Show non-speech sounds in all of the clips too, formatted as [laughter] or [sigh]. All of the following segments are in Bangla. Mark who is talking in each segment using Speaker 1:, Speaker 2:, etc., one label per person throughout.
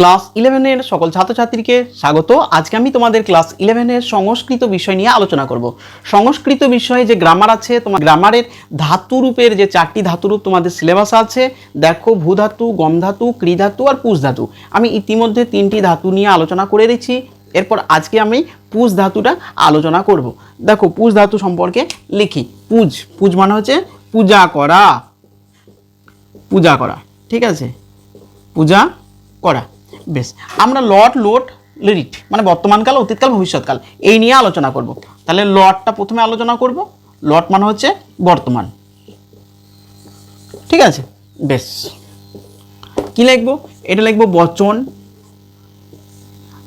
Speaker 1: ক্লাস ইলেভেনের সকল ছাত্রছাত্রীকে স্বাগত। আজকে আমি তোমাদের ক্লাস ইলেভেনের সংস্কৃত বিষয় নিয়ে আলোচনা করব। সংস্কৃত বিষয়ে যে গ্রামার আছে তোমার গ্রামারের ধাতুরূপের যে চারটি ধাতুরূপ তোমাদের সিলেবাস আছে, দেখো ভূ ধাতু, গম ধাতু ক্রি ধাতু আর পুষ ধাতু। আমি ইতিমধ্যে তিনটি ধাতু নিয়ে আলোচনা করে দিচ্ছি এরপর আজকে আমি পুষ ধাতুটা আলোচনা করব। দেখো পুষ ধাতু সম্পর্কে লিখি। পুজ পুজ মানে হচ্ছে পূজা করা। পূজা করা, ঠিক আছে? পূজা করা। বেশ, আমরা লট লোট লিরিট মানে বর্তমানকাল, অতীতকাল, ভবিষ্যৎকাল, এই নিয়ে আলোচনা করব। তাহলে লটটা প্রথমে আলোচনা করব। লট মানে হচ্ছে বর্তমান। ঠিক আছে? বেশ। কি লিখব? এটা লিখব বচন।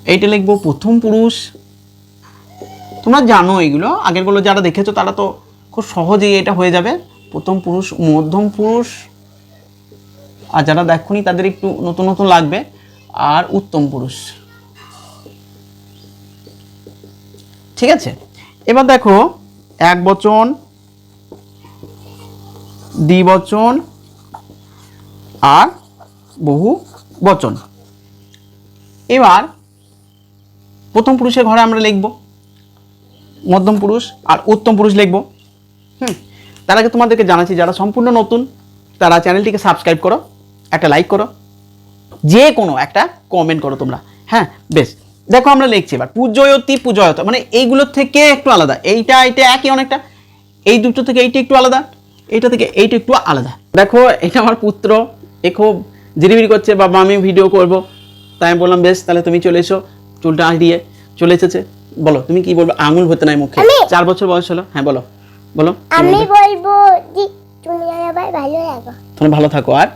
Speaker 1: এইটা লিখব প্রথম পুরুষ। তোমরা জানো এগুলো। আগেরগুলো যারা দেখেছ, তারা তো খুব সহজেই এটা হয়ে যাবে। প্রথম পুরুষ, মধ্যম পুরুষ। আর যারা দেখনি, তাদের একটু নতুন নতুন লাগবে। আর উত্তম পুরুষ। ঠিক আছে? এবার দেখো, এক বচন দ্বিবচন আর বহু বচন। এবার প্রথম পুরুষের ঘরে আমরা লিখব, মধ্যম পুরুষ আর উত্তম পুরুষ লিখব। হুম, তার আগে তোমাদেরকে জানাচ্ছি, যারা সম্পূর্ণ নতুন, তারা চ্যানেলটিকে সাবস্ক্রাইব করো, একটা লাইক করো। যে কোনো একটা কমেন্ট করো তোমরা। হ্যাঁ বেশ। দেখো আমরা লিখছি এবার পূজয়তী পূজয়ত মানে এইগুলোর থেকে একটু আলাদা। এইটা এইটা একই অনেকটা। এই দুটো থেকে এইটা একটু আলাদা এইটা থেকে এইটা একটু আলাদা। দেখো এটা আমার পুত্র এ খুব জিরিবিরি করছে বাবা আমি ভিডিও করব। তাই আমি বললাম বেশ তাহলে তুমি চলে এসো চুলটা দিয়ে চলে এসেছে। বলো তুমি কি বলব? আঙুল হতে নাই মুখে। চার বছর বয়স হলো। হ্যাঁ বলো বলো
Speaker 2: আমি
Speaker 1: বলব।
Speaker 2: তুমি ভালো
Speaker 1: থাকো আর?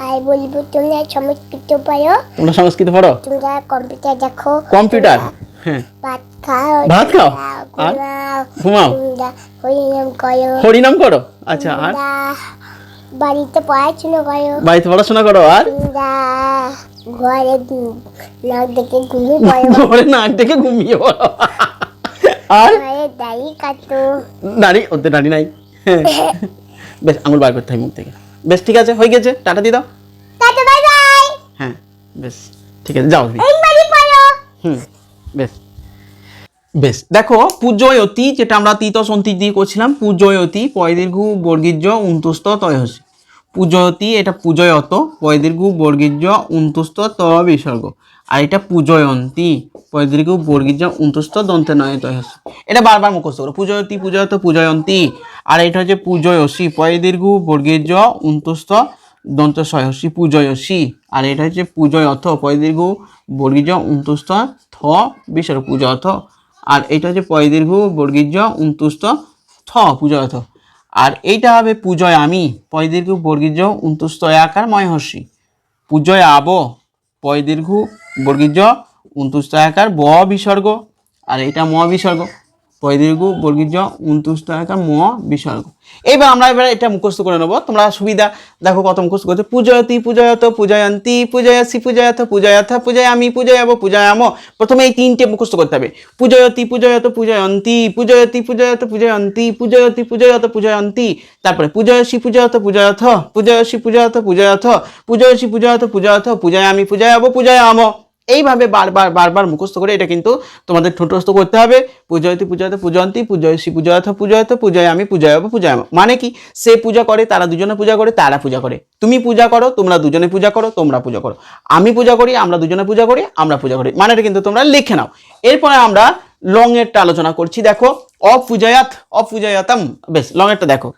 Speaker 2: আর বলব তোমরা সংস্কৃত পারো
Speaker 1: তোমরা সংস্কৃত পড়ো?
Speaker 2: তোমরা কম্পিউটার দেখো।
Speaker 1: কম্পিউটার? হ্যাঁ।
Speaker 2: ভাত খাও
Speaker 1: ভাত খাও? আর?
Speaker 2: ঘুমাও হরিনাম করো।
Speaker 1: হরিনাম করো? আচ্ছা আর?
Speaker 2: বাড়িতে পড়াশোনা করো।
Speaker 1: বাড়িতে পড়াশোনা করো আর?
Speaker 2: ঘরে নাক দেখে ঘুমিয়ে পড়ো। [laughs]
Speaker 1: ঘরে নাক ডেকে ঘুমিয়ে পড়ো। আর?
Speaker 2: দাড়ি কাটো।
Speaker 1: দাঁড়ি ওদের দাঁড়ি নাই। হ্যাঁ। [laughs] বেশ আঙুল বার করতে হয় মুখ থেকে। বেশ ঠিক আছে হয়ে গেছে। টাটা দি দাও
Speaker 2: টাটা বাই বাই।
Speaker 1: হ্যাঁ বেশ ঠিক আছে যাও তুমি।
Speaker 2: এইবারই পড়ো
Speaker 1: হুম বেশ। বেশ দেখো পূজয়তি যেটা আমরা তিত সন্তি দিয়ে করছিলাম পূজয়তি পয়দীর্ঘ বর্গীর্য উন্তুস্ত তয়সী পূজয়তী, এটা পূজয়ত পয়দীর্ঘ বর্গীর্য উন্তুস্ত ত বিসর্গ। আর এটা পূজয়ন্তী পয়দীর্ঘ বর্গীর্য উন্তুস্ত দন্তে নয় তয়সী এটা বারবার মুখস্থ করো। পূজয়তী, পূজয়ত, পূজয়ন্তী। আর এটা হচ্ছে পূজয়সী পয়দীর্ঘ বর্গীর্য উন্তুস্ত দন্ত সয়সী পূজয়সী। আর এটা হচ্ছে পূজয়থ পয়দীর্ঘ বর্গীর্য উন্তুস্ত থ, বিসর্গ, পূজয়থ। আর এটা হচ্ছে পয়দীর্ঘ বর্গীর্য উন্তুস্ত থ, পূজয়থ। আর এইটা হবে পূজয় আমি, পয়দীর্ঘ বর্গীর্য উন্তুস্ত আকার ময়হর্ষি পূজয় আব, পয়দীর্ঘ বর্গীর্য উন্তুস্ত আকার ব বিসর্গ, আর এটা ম বিসর্গ। পয়দীর্ঘ বর্গীর্য উনতুষ্ট ম বিসর্গ এইবার আমরা এবার এটা মুখস্থ করে নেব। তোমরা সুবিধা দেখো কত মুখস্থ করছ। পূজয়তি, পূজয়ত, পূজয়ন্তী, পূজয়সি পূজয়থ পূজয়থ, পূজয়ামি, পূজয়াব, পূজয়াম। প্রথমে এই তিনটে মুখস্থ করতে হবে। পূজয়তি, পূজয়ত, পূজয়ন্তী, পূজয়তি, পূজয়ত, পূজয়ন্তী, পূজয়তি, পূজয়ত, পূজয়ন্তী। তারপরে পূজয়সি, পূজয়ত, পূজয়থ, পূজয়সি, পূজয়ত, পূজয়থ, পূজয়সি, পূজয়ত, পূজয়থ, পূজয়ামি, পূজয়াব, পূজয়াম। এইভাবে বারবার বারবার মুখস্থ করে এটা কিন্তু তোমাদের ঠোঁটস্থ করতে হবে। পূজয়তি, পূজয়তে পূজয়ন্তী পূজয়সী, পূজয়থ, পূজয়ত পূজয় আমি পূজয়াব, পূজয়াম। মানে কি? সে পূজা করে, তারা দুজনে পূজা করে, তারা পূজা করে। তুমি পূজা করো, তোমরা দুজনে পূজা করো, তোমরা পূজা করো। আমি পূজা করি, আমরা দুজনে পূজা করি, আমরা পূজা করি। মানে এটা কিন্তু তোমরা লিখে নাও। এরপরে আমরা লং এরটা আলোচনা করছি। দেখো, অপূজয়াত, অপূজয়াতম। বেশ লং এরটা দেখো।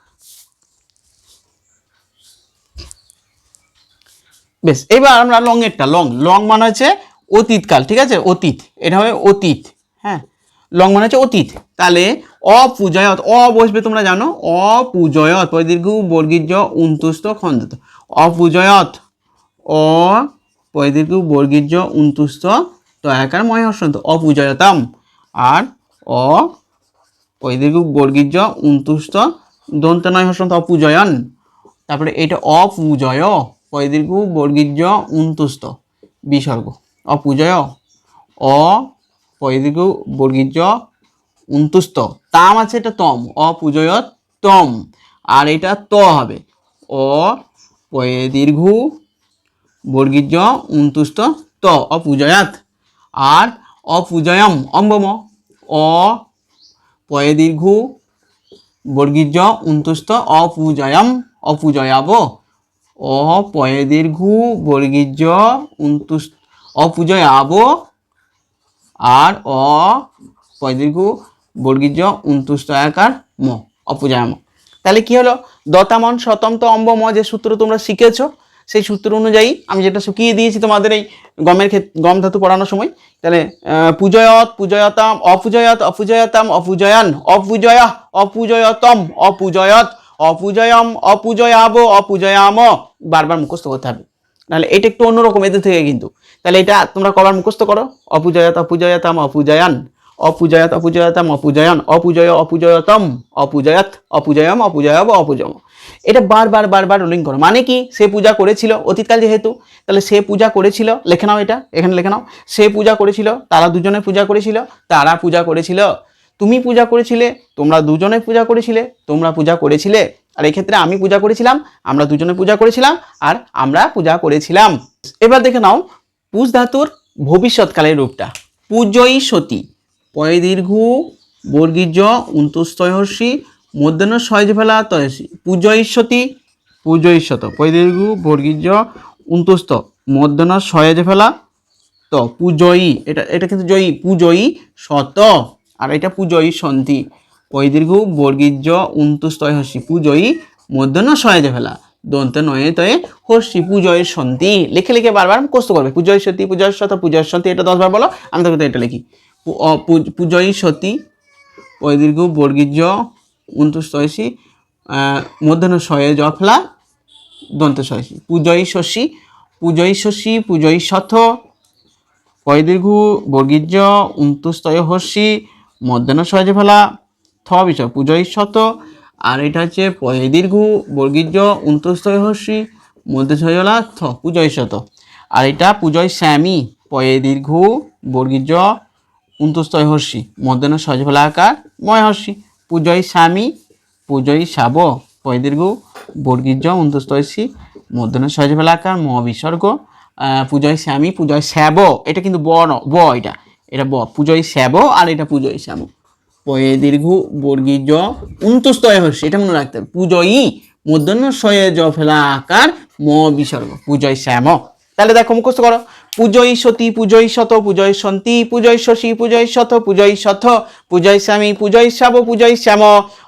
Speaker 1: বেশ, এবার আমরা লং এরটা লং লং মানে হচ্ছে অতীতকাল, ঠিক আছে? অতীত, এটা হবে অতীত হ্যাঁ? লং মানে হচ্ছে অতীত। তাহলে অপূজয়ত অ বসবে তোমরা জানো, অপূজয়ত ওই দীর্ঘ বর্গীর্য উন্তুষ্ট খন্ডিত। অপূজয়ত, অ পয়দীর্ঘ বর্গীর্য উন্তুষ্ট তয়াকার ময় হর্ষন্ত অপূজয়তাম। আর অ পয়দীর্ঘ বর্গীর্য উন্তুষ্ট দন্ত নয় হর্ষন্ত অপূজয়ন। তারপরে এটা অপূজয় পয়দীর্ঘ বর্গীর্য উন্তুষ্ট বিসর্গ। অপূজয় অ পয়দীর্ঘ বর্গীর্য উন্তুষ্ট। তাম আছে এটা তম, অপূজয় তম। আর এটা ত হবে। অ পয়ে দীর্ঘ বর্গীর্য উন্তুষ্ট ত, অপূজয়াত। আর অপূজয়ম, অম্বম অ পয়ে দীর্ঘ উন্তুষ্ট অপূজয়ম, অপূজয়াব। অ পয়ে দীর্ঘ বর্গীর্য উন্তুষ্ট অপূজয়াব আর অ পয়ে দীর্ঘ বর্গীর্য উন্তুষ্ট আকার ম। অপূজয়াম তাহলে কি হলো? দতামন শতন্ত অম্ব, ম যে সূত্র তোমরা শিখেছো, সেই সূত্র অনুযায়ী আমি যেটা শুকিয়ে দিয়েছি তোমাদের এই গমের ক্ষেত্রে গম ধাতু পড়ানোর সময়, তাহলে পূজয়ত, পূজয়তাম, অপূজয়ত, অপূজয়তাম, অপূজয়ান, অপূজয়, অপূজয়তম, অপূজয়ত, অপূজয়ম, অপূজয়াব, অপূজয়াম। বারবার মুখস্থ করতে হবে। নাহলে এটা একটু অন্যরকম এদের থেকে কিন্তু। তাহলে এটা তোমরা কবার মুখস্থ করো? অপূজয়ত, অপূজয়তাম, অপূজয়ান। অপূজয়ত, অপূজয়তাম, অপূজয়ান। অপূজয়, অপূজয়তম, অপূজয়ত, অপূজয়ম, অপূজয়ব অপূজম এটা বারবার বারবার রোলিং করো। মানে কি? সে পূজা করেছিল অতীতকাল যেহেতু, তাহলে সে পূজা করেছিল, লেখে নাও এটা, এখানে লেখে নাও। সে পূজা করেছিল, তারা দুজনে পূজা করেছিল, তারা পূজা করেছিল। তুমি পূজা করেছিলে, তোমরা দুজনে পূজা করেছিলে, তোমরা পূজা করেছিলে। আর এই ক্ষেত্রে আমি পূজা করেছিলাম, আমরা দুজনে পূজা করেছিলাম, আর আমরা পূজা করেছিলাম। এবার দেখে নাও, পুষ ধাতুর ভবিষ্যৎকালের রূপটা। পূজয়ী সতী। পয় দীর্ঘ, বর্গীর্য উন্তুস্তয়সী মধ্যাহ্ন সহজ ফেলা তয়সী। পূজয়ীশ্বতী পূজয়ীশ্বত পয় দীর্ঘ, বর্গীর্য উন্তুস্ত মধ্যাহ্ন সহজ ফেলা তো। পূজয়ী এটা এটা কিন্তু জয়ী। পূজয়ী শত আর এটা পূজয়ী সন্ধি পৈদীর্ঘ বর্গীর্য উন্তুস্তয় হসি পূজয়ী মধ্যাহ্ন সয়েজে ফেলা। দন্ত নয়ে তয়ে হর্ষি পূজয়ের সন্ধি লিখে লিখে বারবার কষ্ট করবে। পূজয় সতী, পূজয় শত পূজয় সতী এটা দশবার বলো, আমি তোকে এটা লিখি। পূজয়ী সতী পৈদীর্ঘ বর্গীর্য উন্তুস্তয়সী মধ্যাহ্ন সয়ে জফলা দন্ত সয়সী পূজয়ী শশী পূজয়ী শশী পূজয়ী শত পয়দীর্ঘ বর্গীর্য উন্তুস্তয় হর্ষি মধ্যাহ্ন সহজে ফেলা থ বিষয় পূজয় শত, আর এটা হচ্ছে পয়দীর্ঘ বর্গীর্য উন্তুস্তয় হর্ষি মধ্যে সহজলা থ পূজয় শত। আর এটা পূজয় শ্যামী পয়ে দীর্ঘ বর্গীর্য উন্তুস্তয় হর্ষি মধ্যাহ্ন সহজে ফেলা আকার ময় হর্ষি পূজয় স্বামী পূজয় শাব পয় দীর্ঘ বর্গীর্য উন্তুস্তয়সী মধ্যাহ্ন সহজে ফেলা আকার ম বিসর্গ পূজয় শ্যামী পূজয় শ্যাব এটা কিন্তু ব ন, ব এটা এটা ব, পূজয় শ্যাব আর এটা পূজয় শ্যাম পয়ে দীর্ঘ বর্গীর্য উন্তুস্তয় হর্ষি, এটা মনে রাখতে হবে। পূজয়ী মধ্যাহ্ন সয়ে জ ফেলা আকার ম বিসর্গ, পূজয় শ্যাম। তাহলে দেখো মুখস্থ করো। পূজয় সতী, পূজয় শত, পূজয় সন্তী, পূজয় শশী, পূজয় শত পূজয় শত, পূজয় স্বামী, পূজয় শ্যাব পূজয় শ্যাম।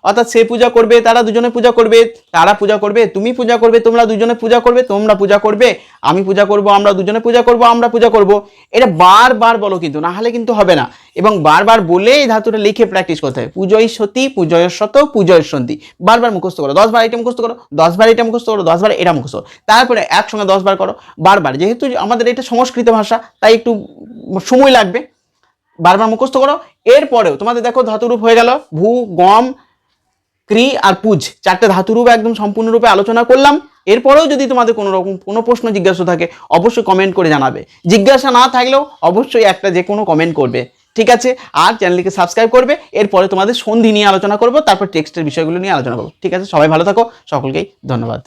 Speaker 1: অর্থাৎ সে পূজা করবে, তারা দুজনে পূজা করবে, তারা পূজা করবে, তুমি পূজা করবে, তোমরা দুজনে পূজা করবে, তোমরা পূজা করবে, আমি পূজা করব, আমরা দুজনে পূজা করব, আমরা পূজা করব। এটা বারবার বলো কিন্তু, না হলে কিন্তু হবে না। এবং বারবার বলে এই ধাতুটা লিখে প্র্যাকটিস করতে হবে পূজয় সতী, পূজয় শত পূজয় সন্ধি বারবার মুখস্থ করো। দশ বার এটা মুখস্থ করো, দশ বার এটা মুখস্থ করো, দশ বার এটা মুখস্থ করো। তারপরে একসঙ্গে দশ বার করো। বারবার। যেহেতু আমাদের এটা সংস্কৃত ভাষা, তাই একটু সময় লাগবে। বারবার মুখস্থ করো। এরপরেও তোমাদের দেখো ধাতুরূপ হয়ে গেল। ভূ, গম ক্রি আর পুজ। চারটে ধাতুরূপ একদম সম্পূর্ণরূপে আলোচনা করলাম। এরপরেও যদি তোমাদের কোনো রকম কোনো প্রশ্ন জিজ্ঞাসা থাকে, অবশ্যই কমেন্ট করে জানাবে। জিজ্ঞাসা না থাকলেও অবশ্যই একটা যে কোনো কমেন্ট করবে। ঠিক আছে? আর চ্যানেলটিকে সাবস্ক্রাইব করবে, এরপরে তোমাদের সন্ধি নিয়ে আলোচনা করব, তারপর টেক্সটের বিষয়গুলো নিয়ে আলোচনা করব। ঠিক আছে? সবাই ভালো থাকো, সকলকেই ধন্যবাদ।